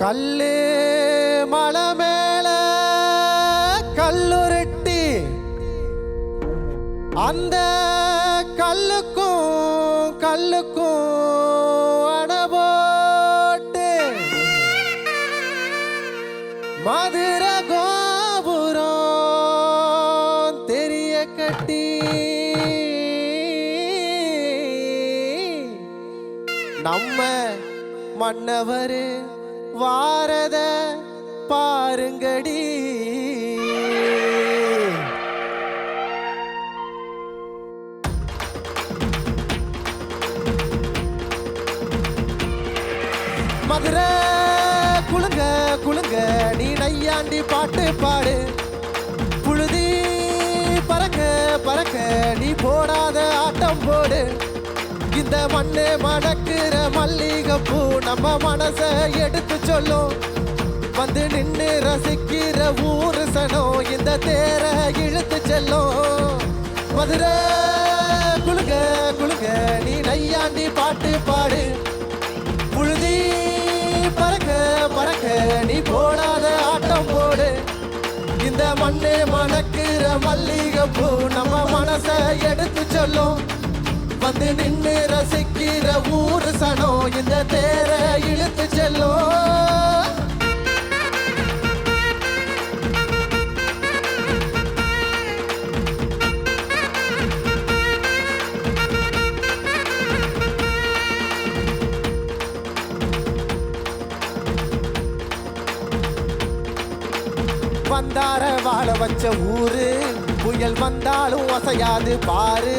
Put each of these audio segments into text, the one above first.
கல்லு மலை மேல கல்லுருட்டி. அந்த கல்லுக்கும் கல்லுக்கும் அடபோட்டு போட்டு. மதுரை கோபுரம் தெரிய கட்டி. நம்ம மன்னவர் வாரத பாருங்கடி. மதுரை குழுங்க குழுங்க நீ நையாண்டி பாட்டு பாடு. புழுதி பறக்க பறக்க நீ போடாத ஆட்டம் போடு. இந்த மண்ணு மடக்குற மல்லிகைப்பூ நம்ம மனச எடுத்து சொல்லும். வந்து நின்று ரசிக்கிற ஊரு சனம் இந்த தேர இழுத்து செல்லும். மதுரை குழுக குழுக நீ நையாண்டி பாட்டு பாடு. புழுதி பறக்க பறக்க நீ போடாத ஆட்டம் போடு. இந்த மண்ணே மணக்கிற மல்லிகைப்பூ நம்ம மனச எடுத்து சொல்லும். வந்து நின்று ரசி ஊரு இந்த தேர இழுத்து செல்லும் வந்தார வாழ வச்ச ஊரு. புயல் வந்தாலும் அசையாது பாரு.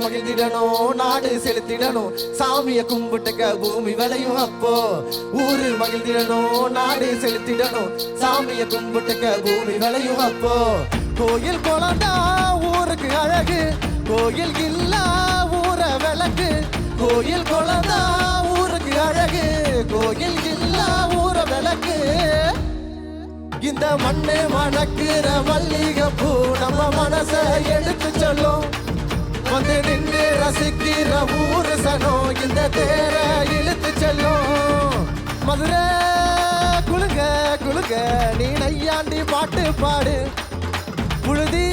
மகிழ்ந்திடணும் நாடு செலுத்திடணும் சாமியை கும்பிட்டுக்க பூமி விளையும் அப்போ. ஊரு மகிழ்ந்திடணும் நாடு செலுத்திடணும் சாமியை கும்பிட்டுக்க பூமி விளையும் அப்போ. கோயில் குழந்தா ஊருக்கு அழகு. கோயில் இல்ல ஊர விளக்கு. கோயில் குழந்தா ஊருக்கு அழகு. கோயில் இல்ல ஊர விளக்கு. இந்த மண்ணு மணக்கிற பூ நம்ம மனச எடுத்து சொல்லும். சிக்கிற ஊரு சனம் இந்த தேர இழுத்து செல்லும். மதுரை குழுங்க குழுங்க நீ நையாண்டி பாட்டு பாடு. புழுதி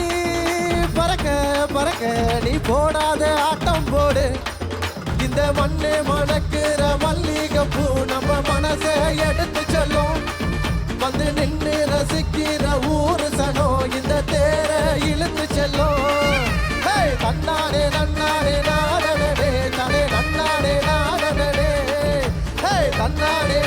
பறக்க பறக்க நீ போடாத ஆட்டம் போடு. இந்த மண்ணு மணக்கிற மல்லிகைப்பூ நம்ம மனசை எடுத்து செல்லும். வந்து நின்று ரசிக்கிற ஊரு சனம் இந்த தேர இழுத்து செல்லும். தன்னாடே